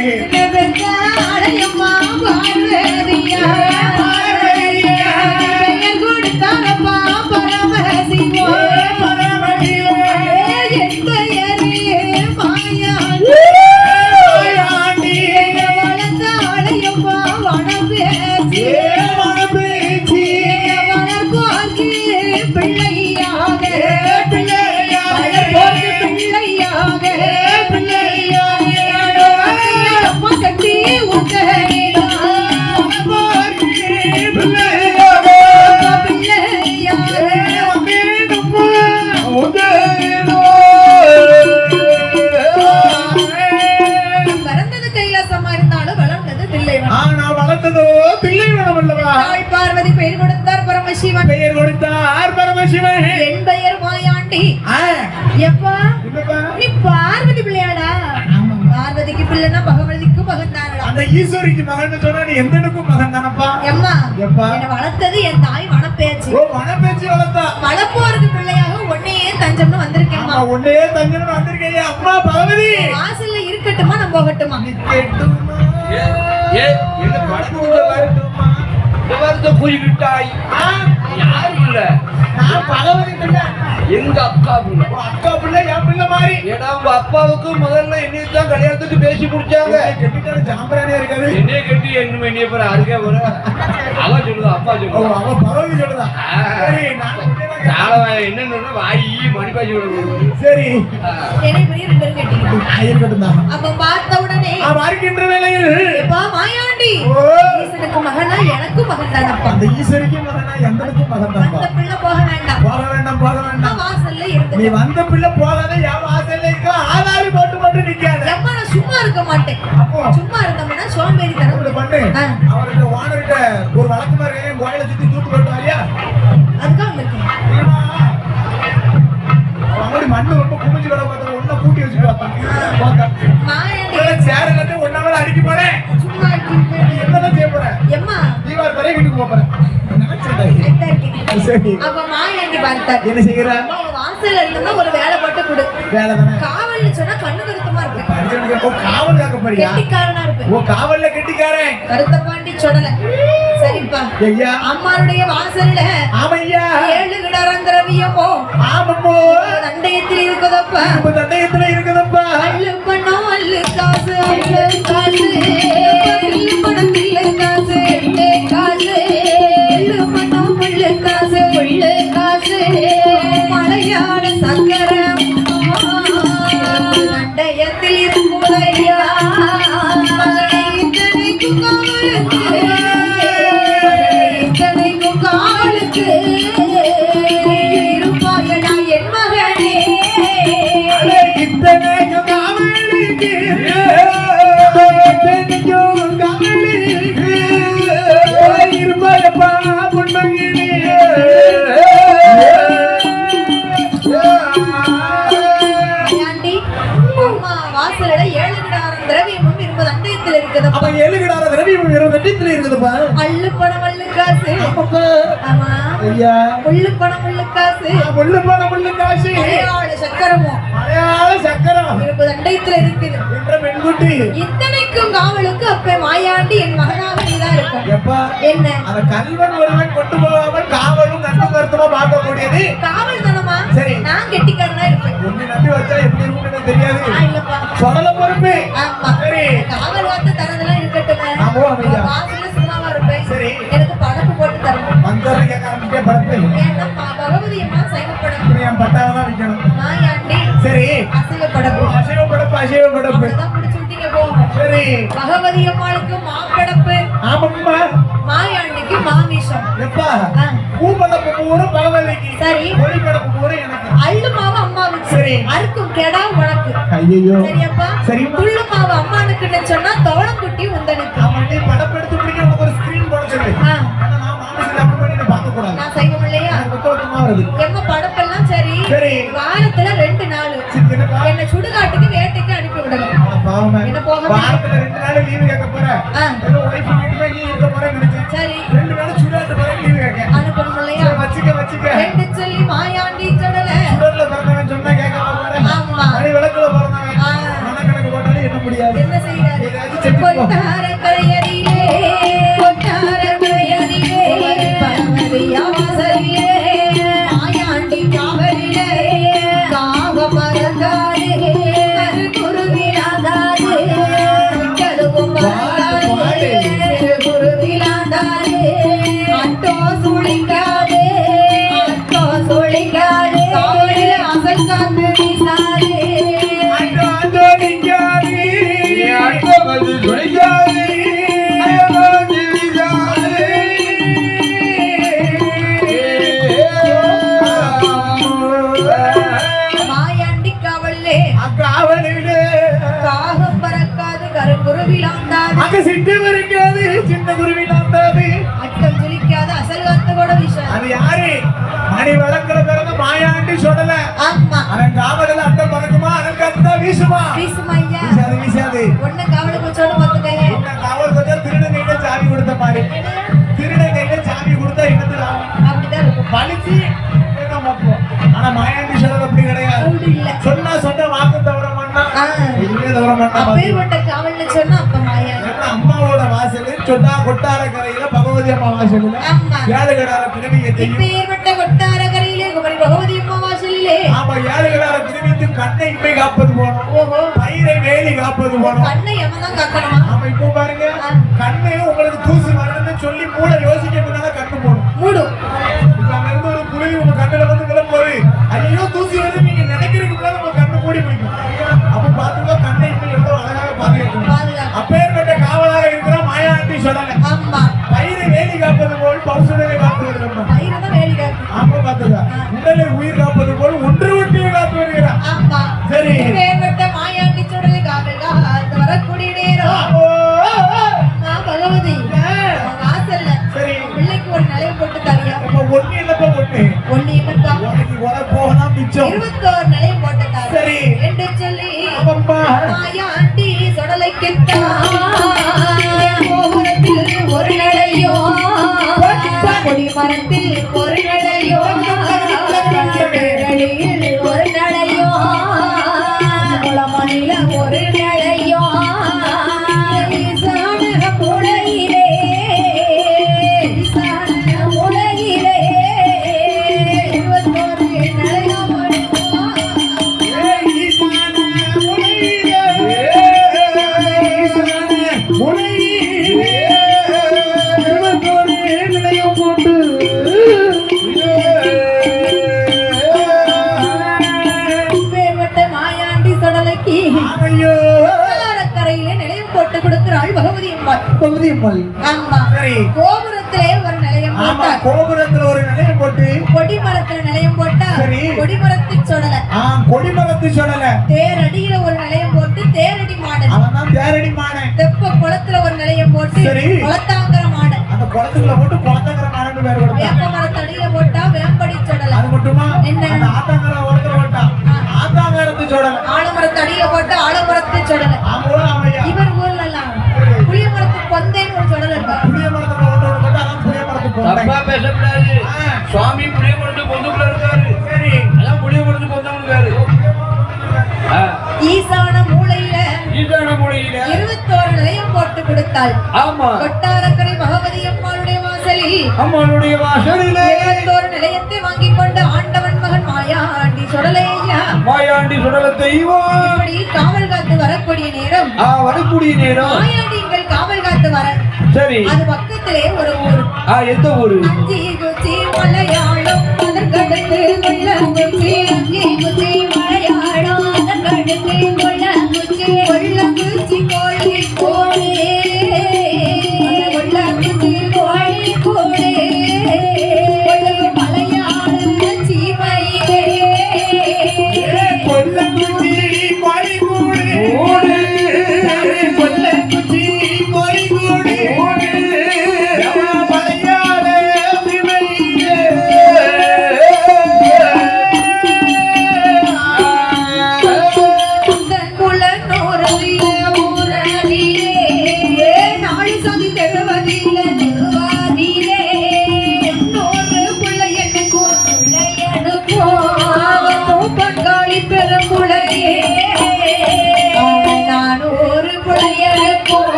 Thank you. Parvati பெயர் கொடுத்தார் பரமசிவன். பெயர் கொடுத்தார் பரமசிவன். என் பெயர் மாயாண்டி. எப்பா? நீ பார்வதி பிள்ளையாடா. பார்வதிக்கு பிள்ளைனா பகவதிக்கு மகன் தானடா. அந்த ஈஸ்வரிக்கு மகன் சொன்னா நீ எந்த எனக்கும் மகன் தானப்பா? எம்மா எப்பா? என்னை வளர்த்தது என் தாய் வனப்பேச்சு ஓ மனப்பேச்சு வளர்த்தா. வளர்ப்போருக்கு பிள்ளையாக உன்னையே தஞ்சம்னு வந்திருக்கேம்மா. உன்னே தஞ்சனம் வந்திருக்கேன் அம்மா பகவதி! வாசல்ல இருக்கட்டுமா நம்ம போகட்டுமா? கேட்டுமா? ஏ என்ன படத்துல வரட்டுமா? வருத்த குறிவிட்டாய் ஆ, யாரு இல்ல நான் பகவதி பிள்ளை. எங்க அக்கா புள்ள அக்கா பிள்ளை என் பிள்ளை மாதிரி. ஏன்னா உங்க அப்பாவுக்கு முதல்ல என்னைய தான் கல்யாணத்துக்கு பேசி முடிச்சாங்க. கெட்டிட்டாரு ஜாம்பரானே இருக்காது என்னைய கட்டி என்ன என்னைய போற அருகே போற அவ சொல்லுதா அப்பா ஓ, சொல்லுதா? அவ பகவதி சொல்லுதா. சரி நான் என்னன்னு வாயி விடுவது சரி. என்னை இப்படி ரெண்டு இருக்கட்டும் தான் அப்ப பார்த்த உடனே வருகின்ற வேளையில் எப்பா மாயாண்டி? ஈசனுக்கு மகனா எனக்கும் மகன் தானப்பா. அந்த மகனா மகன் அந்த பிள்ளை போக வேண்டாம். போக வேண்டாம் போக வேண்டாம். வாசல்ல நீ இருந்தது வந்த பிள்ளை போகாத என் வாசல்ல இருக்க ஆதாரி போட்டு போட்டு நிக்காத. நான் சும்மா இருக்க மாட்டேன். சும்மா இருந்தோம்னா சோம்பேறி தரம் பண்ணு. அவர்கிட்ட ஓனர்கிட்ட ஒரு வழக்கு மாதிரி கோயில சுத்தி போட்டு பார்த்தார் என்ன செய்யற அம்மா, உன் வாசல்ல ஒரு வேலை போட்டு கொடு. வேலை காவல்னு சொன்னா கண்ணு கருத்துமா ஓ காவல் காக்க போறியா? கெட்டிக்காரனா இருப்பேன். ஓ காவல்ல கெட்டிக்காரன். கருத்த பாண்டி சொடல சரிப்பா. ஐயா. அம்மாருடைய வாசல்ல ஆமையா. ஏழு கிடரந்திரவியமோ ஆமம்மோ தண்டயத்தில் இருக்குதப்பா தண்டயத்துல இருக்குதப்பா. அள்ளு பணம் அள்ளு காசு இருக்குதுப்பா அள்ளு பணம் அள்ளு காசு. ஆமா. ஐயா முள்ளு பணம் முள்ளு காசு முள்ளு போன முள்ளு காசு மலையாள சக்கரமும் மலையாள சக்கரம். இருபது அண்டயத்தில் இருக்குது. என்ற பெண்குட்டி. இத்தனைக்கும் காவலுக்கு அப்ப மாயாண்டி என் மகனாக நீதான் இருக்கும். எப்பா? என்ன? அந்த கல்வன் ஒருவன் கொண்டு போகாமல் காவலும் கண்ணும் கருத்துமா பார்க்கக்கூடியது. காவல் தானமா சரி. நான் கெட்டிக்காரனா இருப்பேன். உன்னை நம்பி வச்சா எப்படி இருக்கும்னு எனக்கு தெரியாது. சொடல பொறுப்பு. ஆமா. சரி. காவல் வார்த்தை கேட்க ஆரம்பிச்சே படப்பு ஏன்னா ப- பகவதி அம்மா சைவப்படம் இப்படி என் பட்டாவை தான் மாயாண்டி சரி. அசைவ படப்பு அசைவ படப்பு அசைவ படப்பு அவ்வளவுதான் பிடிச்சு விட்டீங்க போகும் சரி. பகவதி அம்மாளுக்கு மாப்படப்பு ஆமாம்மா. மாயாண்டிக்கு மாமிஷம் எப்பா. பூப்படப்பு பூரா பகவதிக்கு சரி. ஒளி படப்பு பூரா எனக்கு. அள்ளு மாவு அம்மாவுக்கு. சரி. அறுக்கும் கெடா உனக்கு ஐயோ சரியப்பா? சரிம்மா. புல்லு மாவு அம்மானுக்குன்னு சொன்னா தோளம் குட்டி உந்தனுக்கு. அவன் நீ படப்பு எடுத்து பிடிக்க ஒரு ஸ்கிரீன் போட சொல்லு. வருது எங்க படப்பெல்லாம் சரி சரி. வாரத்துல ரெண்டு நாள்? என்ன சுடுகாட்டுக்கு வேட்டைக்கு அனுப்பி விடணும் அட. என்ன போக வாரத்துல ரெண்டு நாள் லீவு கேட்க போறேன் வீட்டுல நீ இருக்க நினைச்சேன். சரி ரெண்டு நாள் சுடாட்டு போறேன் லீவு கேட்க. அனுப்பணும் இல்லையா வச்சுக்க, வச்சுக்க. ரெண்டு சொல்லி மாயாண்டி கடலை சுடர்ல பிறந்தவன் சொன்னா கேட்காம போறேன். ஆமா. மணி விளக்குல பிறந்தவன். மனக்கணக்கு போட்டாலும் எண்ண முடியாது. என்ன செய்யறாரு ஏதாச்சும் சிட்டு இருக்காது சின்ன குருவி நாத்தாது அட்டம் ஜொலிக்காத அசல் காத்து கூட விஷயம். அது யாரு? மணி வழக்கில பிறந்த மாயாண்டி சொல்லல. ஆமா. அவன் காவலில் அட்டம் பறக்குமா? அவன் கத்தா வீசுமா? வீசுமா ஐயா. வீசாது வீசாது. ஒண்ணு கவலை போச்சோன்னு பார்த்துக்கங்க. இந்த காவல் கொஞ்சம் திருடன் கையில சாவி கொடுத்த மாதிரி திருடன் கையில சாவி கொடுத்தா என்னது அப்படிதான் இருக்கும். பழிச்சு. ஆனா மாயாண்டி சொல்லல் அப்படி கிடையாது. சொன்னா சொன்ன வாக்கு தவற மாட்டான் ஆ. எதுவுமே தவற மாட்டான் அப்பேற்பட்ட காவல்னு சொன்னா அப்ப மாயா சொன்னா கொட்டார கரையில பகவதி அம்மா வாசல்ல ஆமா. ஏழு கடார திருவியை செய்யும்? இப்பேற்பட்ட கொட்டாரகரையிலே குமரி பகவதி அம்மா வாசலிலே ஆமா ஏழு கடார திருவித்து கண்ணை இம்மை காப்பது போனோம். பயிரை வேலி காப்பது போனோம். கண்ணை எவன் தான் காக்கணுமா? ஆமா இப்போ பாருங்க. உடலை உயிர் காப்பது போல் ஒன்று ஒன்றியை காத்து வருகிறார். சரி. இப்பேற்பட்ட மாயாண்டி சுடலை காவல் காத்து வரக்கூடிய நேரம். நான் பகவதி. வாசல்ல. சரி. பிள்ளைக்கு ஒரு நிலைய போட்டு தரியா? ஒண்ணு இல்லப்பா ஒண்ணு. ஒண்ணு இருக்கா உனக்கு உனக்கு போகலாம் மிச்சம். இருபத்தோரு நிலைய போட்டு தாரு. சரி. என்று சொல்லி அப்பா மாயாண்டி சுடலைக்குத்தான் கோபுரத்தில் ஒரு நடையோ கொடி மரத்தில் ஆமா. சரி. கோபுரத்திலே ஒரு நிலையம் ஆமா கோபுரத்துல ஒரு நிலையம் போட்டு. கொடிமரத்துல நிலையம் போட்டா சரி. கொடிமரத்தில் சொடல. ஆ கொடிமரத்து சொல்லல தேரடியில ஒரு நிலையம் போட்டு தேரடி மாடல் அவன் தேரடி மானன் தெப்ப குளத்துல ஒரு நிலையம் போட்டு சரி. குளத்தாங்கிற மாடல் அந்த குளத்துக்குள்ள போட்டு குளத்தங்கிற மானன் பேர் கொடுத்தான் வேப்ப மரத்தடியில போட்டா வேம்படி சொடல. அது மட்டுமா? என்ன? ஆத்தாங்கர ஒருத்தர் போட்டான் ஆத்தாங்கரத்து சொல்லல ஆலமரத்தடியில போட்டு ஆலமரத்து சொடல. பேசக்கூடாது. சுவாமி புளிய பொந்துக்குள்ள இருக்காரு. சரி. அதான் புளிய மருந்து பொந்தவங்க பேரு ஆ. ஈசான மூலையில ஈசான மொழியில இருபத்தோரு நிலையம் போட்டு கொடுத்தாள். ஆமா. கொட்டாரக்கரை பகவதி அம்மாளுடைய வாசலில் அம்மனுடைய வாசலிலே இருபத்தோரு நிலையத்தை வாங்கிக் கொண்டு ஆண்டவன் மாயாண்டி சுடலையா? மாயாண்டி சுடல தெய்வம். இப்படி காவல் காத்து வரக்கூடிய நேரம். ஆ வரக்கூடிய நேரம். மாயாண்டிங்கள் காவல் காத்து வர. சரி. அது பக்கத்திலே ஒரு ஊர். ஆ எந்த ஊரு? அஞ்சி குச்சி மலையாளம்